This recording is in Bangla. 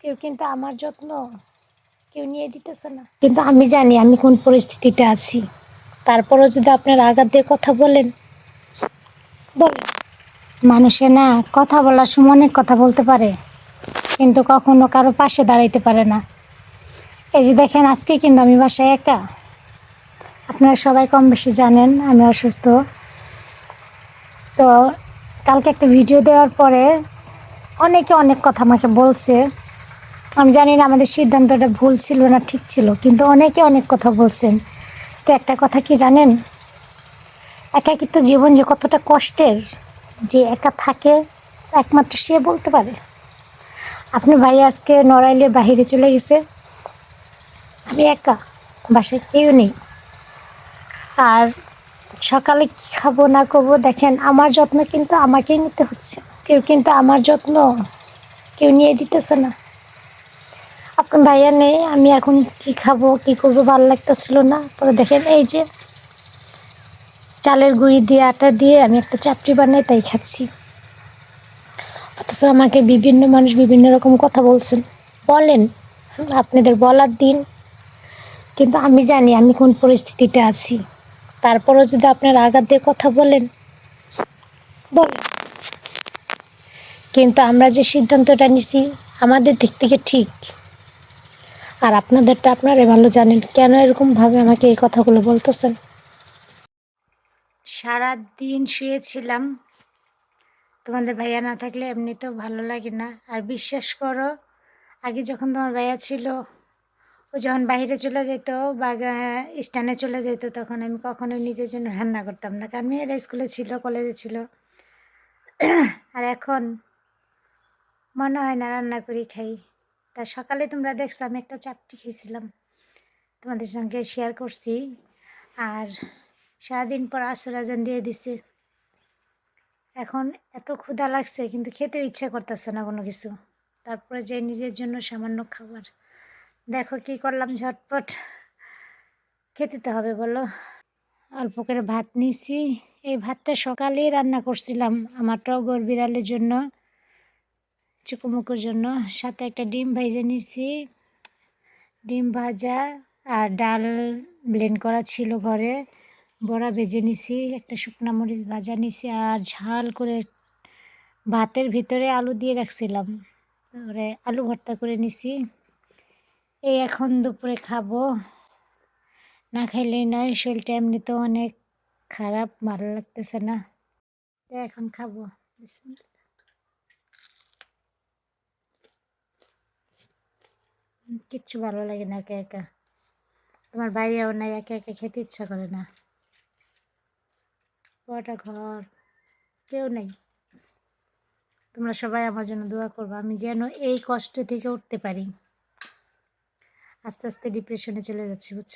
কেউ কিন্তু আমার যত্ন কেউ নিয়ে দিতেছে না। কিন্তু আমি জানি আমি কোন পরিস্থিতিতে আছি। তারপরও যদি আপনার আঘাত দিয়ে কথা বলেন বলেন। মানুষে না কথা বলার সময় অনেক কথা বলতে পারে, কিন্তু কখনো কারও পাশে দাঁড়াইতে পারে না। এই যে দেখেন, আজকে কিন্তু আমি বাসায় একা। আপনারা সবাই কম বেশি জানেন, আমি অসুস্থ। তো কালকে একটা ভিডিও দেওয়ার পরে অনেকে অনেক কথা আমাকে বলছে। আমি জানি না আমাদের সিদ্ধান্তটা ভুল ছিল না ঠিক ছিল, কিন্তু অনেকে অনেক কথা বলছেন। তো একটা কথা কি জানেন? একাকিত্ব জীবন যে কতটা কষ্টের, যে একা থাকে একমাত্র সে বলতে পারে। আপনি ভাই আজকে নড়াইলে বাহিরে চলে গেছে। আমি একা, বাসায় কেউ নেই। আর সকালে কী খাব না করব, দেখেন আমার যত্ন কিন্তু আমাকেই নিতে হচ্ছে। কেউ কিন্তু আমার যত্ন কেউ নিয়ে দিতেছে না। ভাইয়া নেই, আমি এখন কি খাব, কি করব ভালো লাগতেছিল না। পরে দেখেন এই যে চালের গুঁড়ি দিয়ে, আটা দিয়ে আমি একটা চাপড়ি বানাই, তাই খাচ্ছি। অথচ আমাকে বিভিন্ন মানুষ বিভিন্ন রকম কথা বলছেন। বলেন, আপনাদের বলার দিন। কিন্তু আমি জানি আমি কোন পরিস্থিতিতে আছি। তারপরও যদি আপনারা আঘাত দিয়ে কথা বলেন বলেন। কিন্তু আমরা যে সিদ্ধান্তটা নিছি, আমাদের দিক থেকে ঠিক। আর আপনাদেরটা আপনারা ভালো জানেন। কেন এরকমভাবে আমাকে এই কথাগুলো বলতেছেন? সারা দিন শুয়েছিলাম। তোমাদের ভাইয়া না থাকলে এমনিতেও ভালো লাগে না। আর বিশ্বাস করো, আগে যখন তোমার ভাইয়া ছিল, ও যখন বাইরে চলে যেত বা স্টানে চলে যেত, তখন আমি কখনোই নিজের জন্য রান্না করতাম না। কারণ মেয়েরা স্কুলে ছিল, কলেজে ছিল। আর এখন মনে হয় না রান্না করি, খাই। তা সকালে তোমরা দেখছ, আমি একটা চাপটি খেয়েছিলাম। তোমাদের সঙ্গে শেয়ার করছি। আর সারাদিন পর আসর আজান দিয়ে দিছে। এখন এত ক্ষুধা লাগছে, কিন্তু খেতেও ইচ্ছে করতেছে না কোনো কিছু। তারপরে যে নিজের জন্য সামান্য খাবার। দেখো কি করলাম ঝটপট। খেতে তো হবে বলো। অল্প করে ভাত নিছি এই ভাতটা সকালেই রান্না করছিলাম আমার টগর বিড়ালের জন্য। চুকুমুকুর জন্য সাথে একটা ডিম ভেজে নিছি। ডিম ভাজা আর ডাল ব্লেন্ড করা ছিল ঘরে। বড়া ভেজে নিছি, একটা শুকনা মরিচ ভাজা নিছি আর ঝাল করে ভাতের ভিতরে আলু দিয়ে রাখছিলাম। তারপরে আলু ভর্তা করে নিছি। এই এখন দুপুরে খাব। না খাইলেই নয়, শরীরটা এমনিতেও অনেক খারাপ, ভালো লাগতেছে না। এখন খাব। বিসমিল্লাহ। কিচ্ছু ভালো লাগে না একা একা। তোমার বাইরেও নাই, একা একা খেতে ইচ্ছা করে না। কটা ঘর, কেউ নেই। তোমরা সবাই আমার জন্য দোয়া করব, আমি যেন এই কষ্ট থেকে উঠতে পারি। আস্তে আস্তে ডিপ্রেশনে চলে যাচ্ছি, বুঝছ?